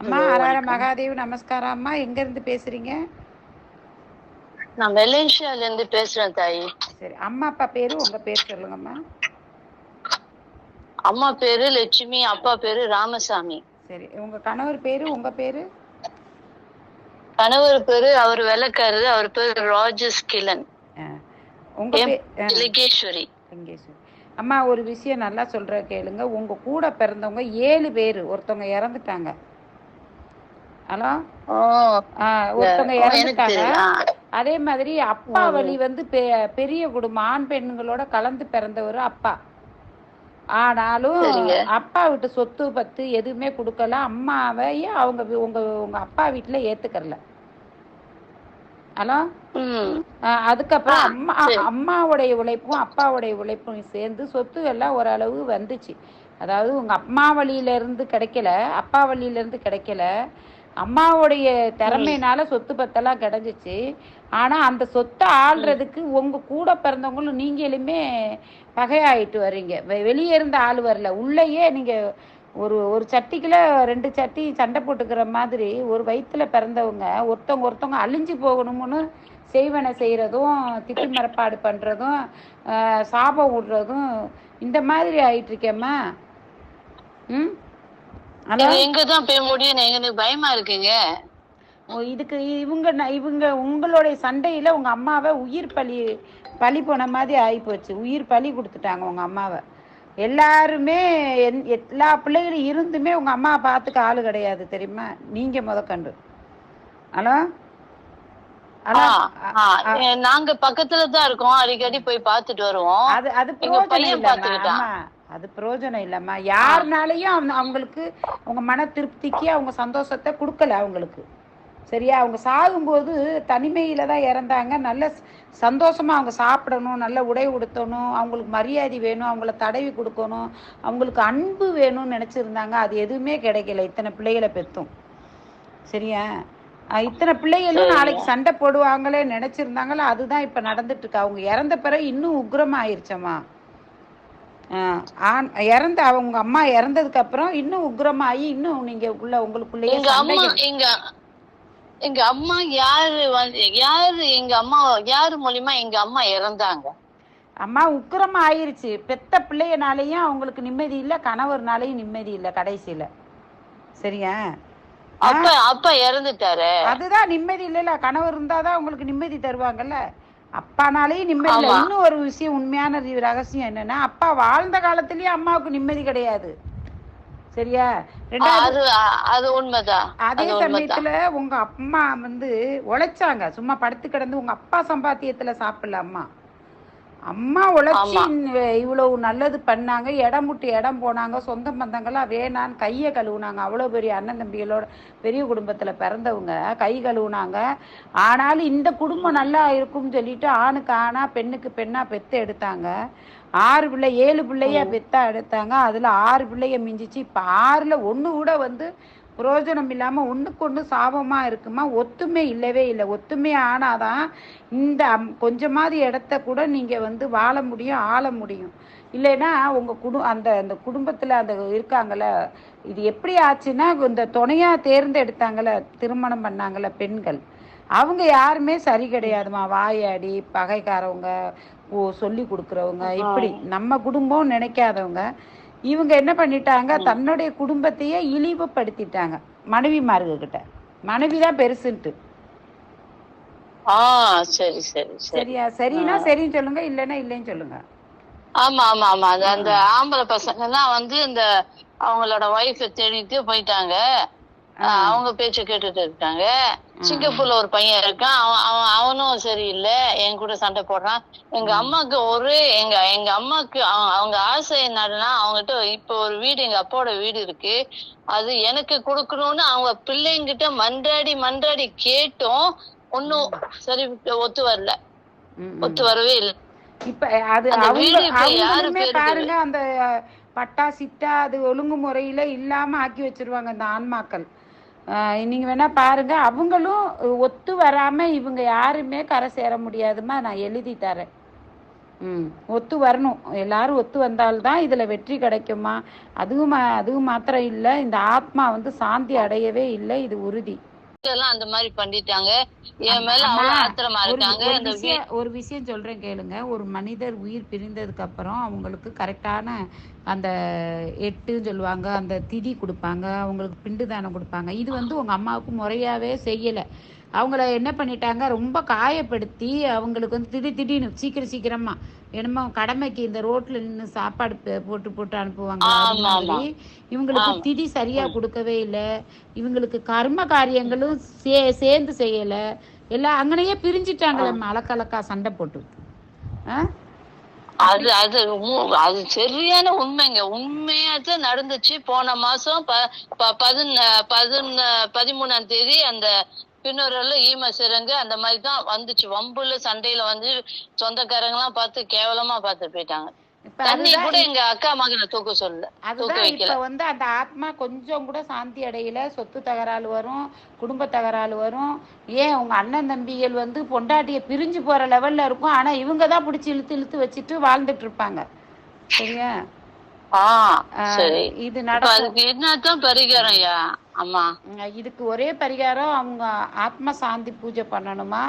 அம்மா வணக்கம். மகாதேவ் நமஸ்காரம். அம்மா எங்க இருந்து பேசுறீங்க? நான் மலேசியால இருந்து பேசுறேன் தாயி. சரி அம்மா அப்பா பேரு? உங்க பேர் சொல்லுங்கம்மா. அம்மா பேரு லட்சுமி அப்பா பேரு ராமசாமி. சரி உங்க கணவர் பேரு உங்க பேரு? கணவர் பேரு அவர் வெள்ளக்காரரு அவர் பேரு ராஜஸ் கிலன். உங்க லிங்கேஸ்வரி. லிங்கேஸ்வரி. அம்மா ஒரு விஷயம் நல்லா சொல்ற கேளுங்க. உங்க கூட பிறந்தவங்க ஏழு பேர் ஒருத்தவங்க இறந்துட்டாங்க. ஹலோ? ஒருத்தவங்க இறந்துட்டாங்க. அதே மாதிரி அப்பா. வழி வந்து பெரிய குடும்பம் ஆண் பெண்களோட கலந்து பிறந்தவர் அப்பா. ஆனாலும். அப்பா வீட்டு சொத்து பத்து எதுவுமே கொடுக்கல. அம்மாவையும் அவங்க உங்க உங்க அப்பா வீட்டுல ஏத்துக்கறல. ஹலோ? அதுக்கப்புறம் அம்மா. அம்மாவுடைய உழைப்பும் அப்பாவுடைய உழைப்பும் சேர்ந்து சொத்து எல்லாம் ஓரளவு வந்துச்சு. அதாவது உங்க அம்மா வழியில இருந்து கிடைக்கல அப்பா வழியில இருந்து கிடைக்கல. அம்மாவுடைய திறமையினால சொத்து பத்தெல்லாம் கிடைச்சிச்சு ஆனா அந்த சொத்தை ஆள்றதுக்கு உங்க கூட பிறந்தவங்களும் நீங்களுமே பகையாயிட்டு வர்றீங்க வெளியே இருந்த ஆள் வரல. உள்ளேயே நீங்க ஒரு ஒரு சட்டிக்குள்ள ரெண்டு சட்டி சண்டை போட்டுக்கிற மாதிரி ஒரு வயித்துல பிறந்தவங்க ஒருத்தவங்க ஒருத்தவங்க அழிஞ்சு போகணும்னு செய்வன செய்யறதும் திட்டு மரப்பாடு பண்றதும் ஆஹ் சாபம் விடுறதும் இந்த மாதிரி ஆயிட்டு இருக்கேம்மா. ம்? எங்கதான் போய் முடியும் பயமா இருக்குங்க. இதுக்கு இவங்க இவங்க உங்களுடைய சண்டையில உங்க அம்மாவை உயிர் பலி பலி போன மாதிரி ஆயிப்போச்சு. உயிர் பலி கொடுத்துட்டாங்க உங்க அம்மாவை. எல்லாருமே எல்லா பிள்ளைகளும் இருந்துமே உங்க அம்மா பார்த்துக்க ஆளு கிடையாது தெரியுமா? நீங்க முதற்கண்டு ஹலோ? ஹலோ? நாங்க பக்கத்துல தான் இருக்கோம். அடிக்கடி போய் பார்த்துட்டு வருவோம். அது அது பையன். அம்மா. அது பிரயோஜனம் இல்லம்மா. யாருனாலையும் அவங்க அவங்களுக்கு உங்க மன திருப்திக்கு அவங்க சந்தோஷத்தை கொடுக்கல அவங்களுக்கு. சரியா? அவங்க சாகும்போது தனிமையில தான் இறந்தாங்க. நல்ல ச- சந்தோஷமா அவங்க சாப்பிடணும் நல்ல உடை உடுத்தணும் அவங்களுக்கு மரியாதை வேணும் அவங்கள தடவி கொடுக்கணும் அவங்களுக்கு அன்பு வேணும்னு நினைச்சிருந்தாங்க. அது எதுவுமே கிடைக்கல. இத்தனை பிள்ளைகளை பெத்தும். சரியா? இத்தனை பிள்ளைகளும். நாளைக்கு சண்டை போடுவாங்களே நினைச்சிருந்தாங்களோ அதுதான் இப்ப நடந்துட்டு இருக்கு. அவங்க இறந்த பிறகு இன்னும் உக்ரமா ஆயிருச்சம்மா அஹ் ஆண் இறந்த அவங்க அம்மா இறந்ததுக்கு அப்புறம் இன்னும் உக்ரமாயி இன்னும் நீங்க உள்ள உங்களுக்குள்ளேயே எங்க அம்மா எங்க எங்க அம்மா யாரு யாரு எங்க அம்மா யாரு மூலியமா எங்க அம்மா இறந்தாங்க? அம்மா உக்கிரமா ஆயிருச்சு. பெத்த பிள்ளையனாலையும் அவங்களுக்கு நிம்மதி இல்ல கணவர்னாலையும் நிம்மதி இல்ல கடைசியில. சரியா? அப்பா அப்பா இறந்துட்டாரு? அதுதான் நிம்மதி இல்லைல்ல கணவர் இருந்தாதான் உங்களுக்கு நிம்மதி தருவாங்கல்ல. அப்பானாலேயும் நிம்மதி இல்லை. இன்னும் ஒரு விஷயம் உண்மையான ரகசியம் என்னன்னா அப்பா வாழ்ந்த காலத்திலயும் அம்மாவுக்கு நிம்மதி கிடையாது. சரியா? ரெண்டாவது அது உண்மைதான். அதே சமயத்துல உங்க அம்மா வந்து உழைச்சாங்க. சும்மா படுத்து கிடந்து உங்க அப்பா சம்பாத்தியத்துல சாப்பிடல அம்மா. அம்மா உழைச்சி இவ்வளவு நல்லது பண்ணாங்க இடம் விட்டு இடம் போனாங்க சொந்த பந்தங்கள்லாம் வேணான்னு கையை கழுவுனாங்க. அவ்வளோ பெரிய அண்ணன் தம்பிகளோட பெரிய குடும்பத்துல பிறந்தவங்க கை கழுவுனாங்க. ஆனாலும் இந்த குடும்பம் நல்லா இருக்கும்னு சொல்லிட்டு ஆணுக்கு ஆணா பெண்ணுக்கு பெண்ணா பெத்து எடுத்தாங்க. ஆறு பிள்ளை ஏழு பிள்ளைய பெத்தா எடுத்தாங்க. அதுல ஆறு பிள்ளைய மிஞ்சிச்சு. இப்ப ஆறுல ஒண்ணு கூட வந்து பிரயோஜனம் இல்லாம ஒண்ணுக்கு ஒண்ணு சாபமா இருக்குமா? ஒத்துமை இல்லவே இல்லை. ஒத்துமை ஆனாதான் இந்த கொஞ்சமாவது இடத்த கூட நீங்க வந்து வாழ முடியும் ஆள முடியும். இல்லைன்னா உங்க குடு அந்த அந்த குடும்பத்துல அந்த இருக்காங்கல்ல இது எப்படி ஆச்சுன்னா இந்த துணையா தேர்ந்தெடுத்தாங்கல்ல திருமணம் பண்ணாங்கல்ல பெண்கள். அவங்க யாருமே சரி கிடையாதுமா. வாயாடி பகைக்காரவங்க ஓ சொல்லி கொடுக்குறவங்க இப்படி. நம்ம குடும்பம் நினைக்காதவங்க. இவங்க என்ன பண்ணிட்டாங்க? தன்னுடைய குடும்பத்தையே இழிவுபடுத்திட்டாங்க. மனைவி தான் பெருசுன்ட்டு. ஆ சரி சரி சரி. சரியா? சரின்னா சரின்னு சொல்லுங்க இல்லைன்னா இல்லைன்னு சொல்லுங்க. ஆமா ஆமா ஆமா. அந்த ஆம்பளை பசங்க எல்லாம் வந்து இந்த அவங்களோட ஒய்ஃப தேடிட்டு போயிட்டாங்க. அவங்க பேச்ச கேட்டுட்டு இருக்காங்க. சிங்கப்பூர்ல ஒரு பையன் இருக்கான். அவன் அவன் அவனும் சரியில்லை. என் கூட சண்டை போடுறான். எங்க அம்மாக்கு ஒரு எங்க எங்க அம்மாக்கு அவங்க ஆசை என்னன்னா அவங்ககிட்ட இப்ப ஒரு வீடு எங்க அப்பாவோட வீடு இருக்கு. அது எனக்கு கொடுக்கணும்னு அவங்க பிள்ளைங்கிட்ட மன்றாடி மன்றாடி கேட்டும். ஒன்னும் சரி ஒத்து வரல. ஒத்து வரவே இல்லை. இப்ப அது அந்த அவங்க வீடு இப்ப யாரு அவங்களுமே பேருக்கு பாருங்க அந்த பட்டா சிட்டா அது ஒழுங்குமுறையில இல்லாம ஆக்கி வச்சிருவாங்க இந்த ஆன்மாக்கள். நீங்கள் நீங்க வேணா பாருங்க. அவங்களும் ஒத்து வராம இவங்க யாருமே கரை சேர முடியாதுமா நான் எழுதி தரேன். ம் ஒத்து வரணும். எல்லாரும் ஒத்து வந்தால்தான் இதுல வெற்றி கிடைக்குமா? அதுவும் மா- அதுவும் மாத்திரம் இல்லை இந்த ஆத்மா வந்து சாந்தி அடையவே இல்லை இது உறுதி. எல்லாம் அந்த மாதிரி பண்ணிட்டாங்க. என் மேல அவ்வளவு ஆத்திரமா இருக்காங்க ஒரு அந்த விஷயம் ஒரு விஷயம் சொல்றேன் கேளுங்க. ஒரு மனிதர் உயிர் பிரிந்ததுக்கு அப்புறம் அவங்களுக்கு கரெக்டான அந்த எட்டுன்னு சொல்லுவாங்க அந்த திதி கொடுப்பாங்க அவங்களுக்கு பிண்டு தானம் கொடுப்பாங்க. இது வந்து உங்க அம்மாவுக்கு முறையாவே செய்யல. அவங்கள என்ன பண்ணிட்டாங்க? ரொம்ப காயப்படுத்தி அவங்களுக்கு வந்து திடீர் திடீர்னு சீக்கிரம் சீக்கிரமா என்னமோ கடமைக்கு இந்த ரோட்ல நின்று சாப்பாடு போட்டு போட்டு அனுப்புவாங்க. அது. மாதிரி இவங்களுக்கு. திதி சரியா கொடுக்கவே இல்லை. இவங்களுக்கு கர்ம காரியங்களும் சே சேர்ந்து செய்யல. எல்லாம் அங்கனையே பிரிஞ்சிட்டாங்களே அலக்கலக்கா சண்டை போட்டு? அது அது அது சரியான உண்மைங்க. உண்மையாத்தான் நடந்துச்சு. போன மாசம் பதிமூணாம் தேதி அந்த பின்னூரில் ஈம சிறங்கு அந்த மாதிரி தான் வந்துச்சு. வம்புல சண்டையில வந்து சொந்தக்காரங்க எல்லாம் பார்த்து கேவலமா பார்த்து போயிட்டாங்க. தண்ணி கூட எங்க அக்கா மகனை தூக்க சொல்லல. தூக்க வைக்கல. இப்ப வந்து அந்த ஆத்மா கொஞ்சம் கூட சாந்தி அடையல. சொத்து தகராறு வரும் குடும்ப தகராறு வரும். ஏன் உங்க அண்ணன் தம்பிகள் வந்து பொண்டாட்டிய பிரிஞ்சு போற லெவல்ல இருக்கும். ஆனா இவங்க தான் பிடிச்சி இழுத்து இழுத்து வச்சுட்டு வாழ்ந்துட்டு இருப்பாங்க. சரியா? இது நடக்கும். அதுக்கு என்னதான் பரிகாரம் ஆமா. இதுக்கு ஒரே பரிகாரம் அவங்க ஆத்ம சாந்தி பூஜை பண்ணணுமா?